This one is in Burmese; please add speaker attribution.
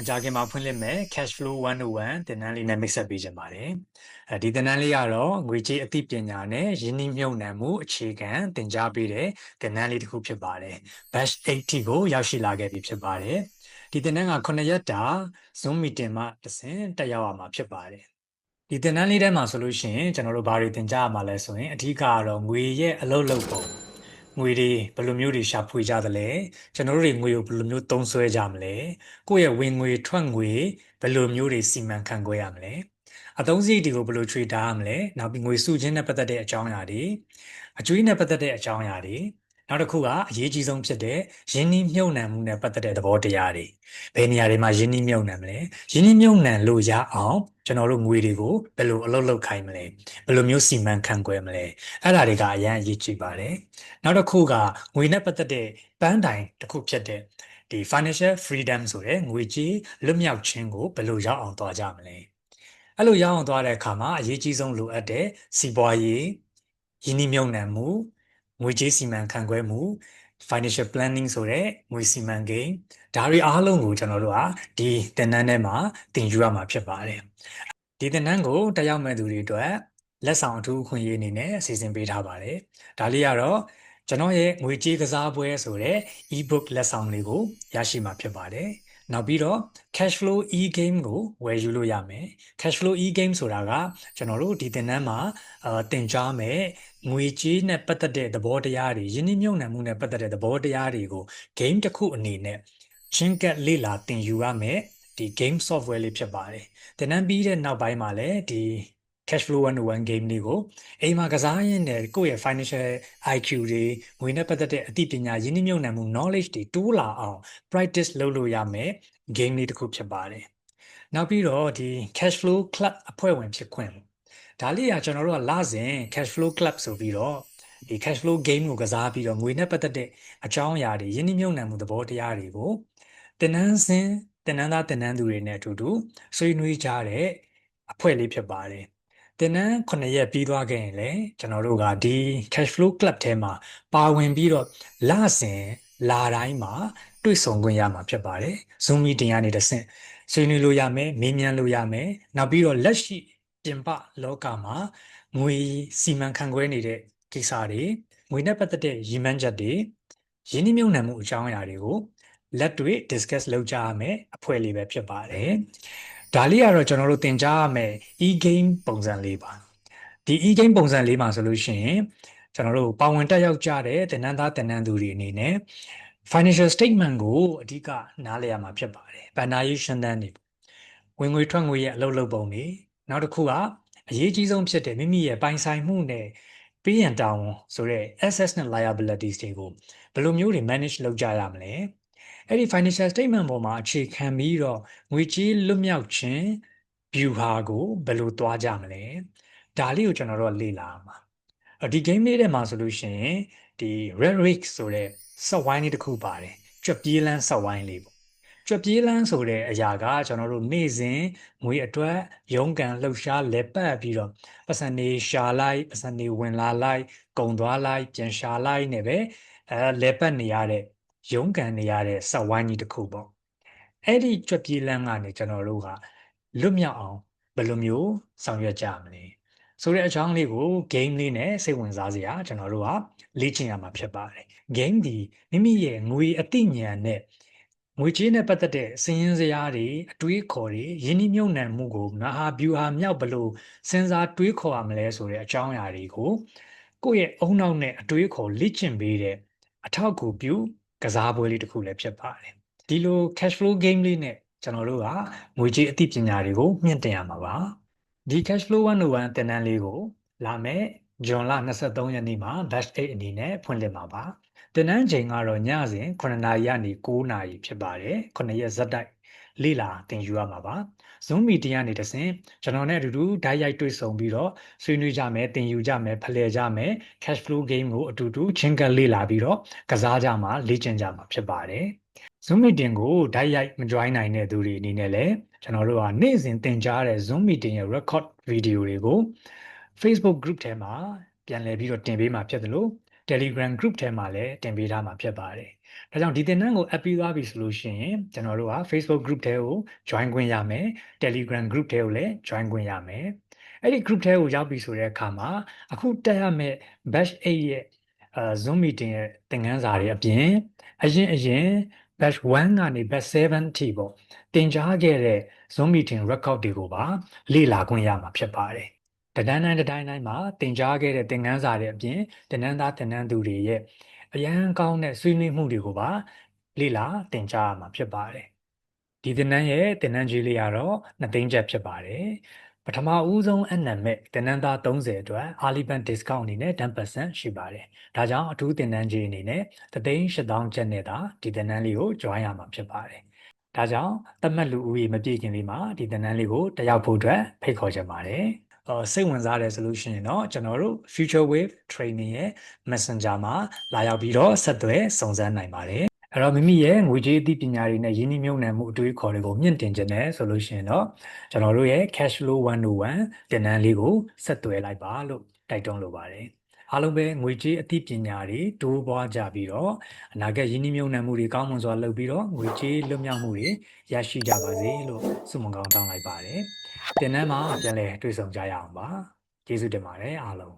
Speaker 1: မကြခင်မှာဖွင့်လှစ်မဲ့ cash flow 101သင်တန်းလေးနဲ့မိတ်ဆက်ပေးခြင်းပါတယ်အဲဒီသင်တန်းလေးကတော့ငွေကြေးအသိပညာနဲ့ယင်းနှိမ့်မြုပ်နှံမှုအခြေခံသင်ကြားပေးတဲ့သင်တန်းလေးတစ်ခုဖြစ်ပါတယ် batch 80ကိုရောက်ရှိလာခဲ့ပြီဖြစ်ပါတယ်ဒီသင်တန်းက9ရက်တာ Zoom meeting မှာတစ်ဆင့်တက်ရောက်ရမှာဖြစ်ပါတယ်ဒီသင်တန်းလေးထဲမှာဆိုလို့ရှိရင်ကျွန်တော်တို့ဘာတွေသင်ကြားရမှာလဲဆိုရင်အဓိကကတော့ငွေရဲ့အလုပ်လုပ်ပုံ ငွေတွေဘယ်လိုမျိုးတွေရှာဖွေကြသလဲကျွန်တော်တို့တွေငွေကိုဘယ်လိုမျိုးသုံးစွဲကြမလဲကိုယ့်ရဲ့ဝင်ငွေထွက်ငွေဘယ်လိုမျိုးတွေစီမံခန့်ခွဲရမလဲအသုံးစရိတ်တွေကိုဘယ်လို trade ရမလဲနောက်ပြီးငွေစုချင်းနဲ့ပတ်သက်တဲ့အကြောင်းအရာတွေအကျွေးနဲ့ပတ်သက်တဲ့အကြောင်းအရာတွေ နောက်တစ်ခုကအရေးကြီးဆုံးဖြစ်တဲ့ယင်းနှီးမြှုပ်နှံမှုနဲ့ပတ်သက်တဲ့သဘောတရားတွေဘယ်နေရာတွေမှာယင်းနှီးမြှုပ်နှံမလဲယင်းနှီးမြှုပ်နှံလို့ရအောင်ကျွန်တော်တို့ငွေတွေကိုဘယ်လိုအလုပ်လုပ်ခိုင်းမလဲဘယ်လိုမျိုးစီမံခန့်ခွဲမလဲအဲ့ဒါတွေကအရန်အရေးကြီးပါတယ်နောက်တစ်ခုကငွေနဲ့ပတ်သက်တဲ့ပန်းတိုင်တစ်ခုဖြစ်တဲ့ဒီ financial freedom ဆိုတဲ့ငွေကြေးလွတ်မြောက်ခြင်းကိုဘယ်လိုရောက်အောင်သွားကြမလဲအဲ့လိုရောက်အောင်သွားတဲ့အခါမှာအရေးကြီးဆုံးလိုအပ်တဲ့စီးပွားရေးယင်းနှီးမြှုပ်နှံမှု ငွေကြေးစီမံခန့်ခွဲမှု financial planning ဆိုတဲ့ငွေစီမံကိန်းဒါတွေအားလုံးကိုကျွန်တော်တို့ကဒီသင်တန်းထဲမှာသင်ယူရမှာဖြစ်ပါတယ်ဒီသင်တန်းကိုတက်ရောက်မဲ့သူတွေအတွက်လက်ဆောင်အထူးအခွင့်အရေးအနေနဲ့အစီအစဉ်ပေးထားပါတယ်ဒါလေးကတော့ကျွန်တော်ရဲ့ငွေကြေးကစားပွဲဆိုတဲ့ ebook လက်ဆောင်လေးကိုရရှိမှာဖြစ်ပါတယ် နောက်ပြီးတော့ cash flow e game ကိုဝယ်ယူလို့ရမယ် cash flow e game ဆိုတာကကျွန်တော်တို့ဒီသင်တန်းမှာအာသင်ကြားမယ်ငွေကြေးနဲ့ပတ်သက်တဲ့သဘောတရားတွေယင်းနှိမ့်မြုံနှံမှုနဲ့ပတ်သက်တဲ့သဘောတရားတွေကို game တစ်ခုအနေနဲ့ချင်းကပ်လေ့လာသင်ယူရမယ်ဒီ game software လေးဖြစ်ပါတယ်သင်တန်းပြီးတဲ့နောက်ပိုင်းမှာလည်းဒီ cash flow 101 game လေးကိုအိမ်မှာကစားရင်းနဲ့ကိုယ့်ရဲ့ financial IQ တွေငွေနဲ့ပတ်သက်တဲ့အသိပညာရင်းနှီးမြှုပ်နှံမှု knowledge တွေတိုးလာအောင် practice လုပ်လို့ရမယ် game လေးတစ်ခုဖြစ်ပါတယ်နောက်ပြီးတော့ဒီ cash flow club အဖွဲ့ဝင်ဖြစ်ခွင့်ဒါလေးကကျွန်တော်တို့ကလစဉ် cash flow club ဆိုပြီးတော့ဒီ cash flow game ကိုကစားပြီးတော့ငွေနဲ့ပတ်သက်တဲ့အကြောင်းအရာတွေယင်းနှိမ့်မြုပ်နှံမှုသဘောတရားတွေကိုတင်နန်းစင်တင်နန်းသားတင်နန်းသူတွေနဲ့အတူတူဆွေးနွေးကြတဲ့အဖွဲ့လေးဖြစ်ပါတယ် တင်နန်း9ရက်ပြီးသွားခဲ့ရင်လည်းကျွန်တော်တို့ကဒီ cash flow club ထဲမှာပါဝင်ပြီးတော့လစဉ်လာတိုင်းမှာတွေ့ဆုံခွင့်ရမှာဖြစ်ပါတယ် Zoom meeting ကနေတဆင့်ဆွေးနွေးလို့ရမယ်မေးမြန်းလို့ရမယ်နောက်ပြီးတော့လက်ရှိပြင်ပလောကမှာငွေစီမံခန့်ခွဲနေတဲ့ကိစ္စတွေငွေနဲ့ပတ်သက်တဲ့ရည်မှန်းချက်တွေရင်းနှီးမြှုပ်နှံမှုအကြောင်းအရာတွေကိုလက်တွေ့ discuss လုပ်ကြရမယ်အဖွဲ့လေးပဲဖြစ်ပါတယ် ဒါလေးကတော့ကျွန်တော်တို့သင်ကြားရမယ် e-game ပုံစံလေးပါဒီ e-game ပုံစံလေးမှာဆိုလို့ရှိရင်ကျွန်တော်တို့ပါဝင်တက်ရောက်ကြတဲ့သင်တန်းသားသင်တန်းသူတွေအနေနဲ့ financial statement ကိုအဓိကနားလည်ရမှာဖြစ်ပါတယ်။ဘဏ္ဍာရေးရှင်းတန်းတွေဝင်ငွေထွက်ငွေရဲ့အလုပ်လုပ်ပုံတွေနောက်တစ်ခုကအရေးကြီးဆုံးဖြစ်တဲ့မိမိရဲ့ပိုင်ဆိုင်မှုနဲ့ပေးရန်တာဝန်ဆိုတဲ့ assets နဲ့ liabilities တွေကိုဘယ်လိုမျိုးတွေ manage လုပ်ကြရမလဲ။ အဲ့ဒီ financial statement ပေါ်မှာအခြေခံပြီးတော့ငွေကြေးလွတ်မြောက်ခြင်း view ဟာကိုဘယ်လိုသွားကြမလဲ။ဒါလေးကိုကျွန်တော်တို့လေ့လာမှာ။ဒီ game လေးထဲမှာဆိုလို့ရှိရင်ဒီ red rig ဆိုတဲ့ဆက်ဝိုင်းလေးတစ်ခုပါတယ်ကြွက်ပြေးလန်းဆက်ဝိုင်းလေးပေါ့ကြွက်ပြေးလန်းဆိုတဲ့အရာကကျွန်တော်တို့နေ့စဉ်ငွေအတွက်ရုန်းကန်လှုပ်ရှားလက်ပတ်ပြီးတော့ပတ်စံနေရှာလိုက်ပတ်စံနေဝင်လာလိုက် ကုံသွားလိုက်ပြန်ရှာလိုက်နေပဲအဲလက်ပတ်နေရတဲ့ ရုန်းကန်နေရတဲ့ဆက်ဝိုင်းကြီးတစ်ခုပေါ့အဲ့ဒီကြွက်ပြေးလန်းကနေကျွန်တော်တို့ကလွတ်မြောက်အောင်ဘယ်လိုမျိုးဆောင်ရွက်ကြမလဲဆိုတဲ့အကြောင်းလေးကို game လေးနဲ့စိတ်ဝင်စားစရာကျွန်တော်တို့ကလေ့ကျင့်ရမှာဖြစ်ပါတယ် game ဒီမိမိရဲ့ငွေအသိဉာဏ်နဲ့ငွေကြေးနဲ့ပတ်သက်တဲ့စည်ရင်းစရာတွေအတွေးခေါ်တွေယင်းနှိမ့်မြုံနှံမှုကိုမဟာဗျူဟာမြောက်ဘလို့စဉ်းစားတွေးခေါ်ရမလဲဆိုတဲ့အကြောင်းအရာတွေကိုကိုယ့်ရဲ့အုံနောက်နဲ့အတွေးခေါ်လေ့ကျင့်ပေးတဲ့အထောက်အကူပြု ကစားပွဲလေးတစ်ခုလည်းဖြစ်ပါတယ်ဒီလို cash flow game လေးနဲ့ကျွန်တော်တို့ကငွေကြေးအသိပညာတွေကိုမြင့်တင်ရမှာပါဒီ cash flow 101သင်တန်းလေးကို လာမယ့်ဇွန်လ23ရက်နေ့မှာ batch 8အနေနဲ့ဖွင့်လှစ်မှာပါ သင်တန်းချိန်ကတော့ညစဉ်9နာရီကနေ9နာရီဖြစ်ပါတယ်9ရက်ဇက်တိုက်လေ့လာသင်ယူရမှာပါ Zoom meeting ကနေတဆင့်ကျွန်တော်နဲ့အတူတူဓာတ်ရိုက်တွေ့ဆုံပြီးတော့ဆွေးနွေးကြမယ်သင်ယူကြမယ်ဖလှယ်ကြမယ် cash flow game ကိုအတူတူချင်းကပ်လေ့လာပြီးတော့ကစားကြမှာလေ့ကျင့်ကြမှာဖြစ်ပါတယ် Zoom meeting ကိုဓာတ်ရိုက်မ join နိုင်တဲ့သူတွေအနေနဲ့လည်းကျွန်တော်တို့ကနေ့စဉ်သင်ကြားတဲ့ Zoom meeting ရဲ့ record video တွေကို Facebook group ထဲမှာပြန်လည်ပြီးတော့တင်ပေးမှာဖြစ်တယ်လို့ Telegram group ထဲမှာလည်းတင်ပေးထားမှာဖြစ်ပါတယ်ဒါကြောင့်ဒီသင်တန်းကို app ပြီးသွားပြီဆိုလို့ရှိရင်ကျွန်တော်တို့က Facebook group ထဲကို join ခွင့်ရမယ် Telegram group ထဲကိုလည်း join ခွင့်ရမယ်အဲ့ဒီ group ထဲကိုရောက်ပြီဆိုတဲ့အခါမှာအခုတက်ရမယ့် batch 8ရဲ့အဲ Zoom meeting ရဲ့သင်ခန်းစာတွေအပြင်အရင်အရင် batch 1ကနေ batch 7အထိပေါ့တင်ကြားခဲ့တဲ့ Zoom meeting record တွေကိုပါလေ့လာခွင့်ရမှာဖြစ်ပါတယ် တဒန်းတိုင်းတတိုင်းတိုင်းမှာတင်ကြားခဲ့တဲ့သင်ခန်းစာတွေအပြင်တင်နန်းသားတင်နန်းသူတွေရဲ့အရန်ကောင်းတဲ့ဆွေးနွေးမှုတွေကိုပါလေ့လာတင်ကြားရမှာဖြစ်ပါတယ်ဒီသင်တန်းရဲ့သင်တန်းကြီးလေးကတော့နှစ်သိန်းချက်ဖြစ်ပါတယ်ပထမဦးဆုံးအနံမဲ့တင်နန်းသား30အတွက် early bird discount အနေနဲ့10%ရှိပါတယ်ဒါကြောင့်အထူးတင်နန်းကြီးအနေနဲ့သသိန်း8000ကျပ်နဲ့သာဒီတင်နန်းလေးကို join ရမှာဖြစ်ပါတယ်ဒါကြောင့်သတ်မှတ်လူဦးရေမပြည့်ခင်လေးမှာဒီတင်နန်းလေးကိုတက်ရောက်ဖို့အတွက်ဖိတ်ခေါ်ချင်ပါတယ်အော် စိတ်ဝင်စားတယ်ဆိုလို့ရှိရင်တော့ကျွန်တော်တို့ Future Wave Training ရဲ့ Messenger မှာလာရောက်ပြီးတော့ဆက်သွယ်စုံစမ်းနိုင်ပါတယ်အဲ့တော့မိမိရဲ့ငွေကြေးအသိပညာတွေနဲ့ယင်းနှိမ့်မြုံနှံမှုအတွေးခေါ်တွေကိုမြင့်တင်ခြင်းနဲ့ဆိုလို့ရှိရင်တော့ကျွန်တော်တို့ရဲ့ cash flow 101တင်နန်းလေးကိုဆက်သွယ်လိုက်ပါလို့တိုက်တွန်းလိုပါတယ် အားလုံးပဲငွေကြေးအသိပညာတွေတိုးပွားကြပြီးတော့အနာဂတ်ယင်းနှိမ့်မြုံနှံမှုတွေကောင်းမွန်စွာလုပ်ပြီးတော့ငွေကြေးလွတ်မြောက်မှုတွေရရှိကြပါစေလို့ဆုမွန်ကောင်းတောင်းလိုက်ပါတယ်တင်နန်းမှာပြန်လည်တွေ့ဆုံကြရအောင်ပါကျေးဇူးတင်ပါတယ်အားလုံး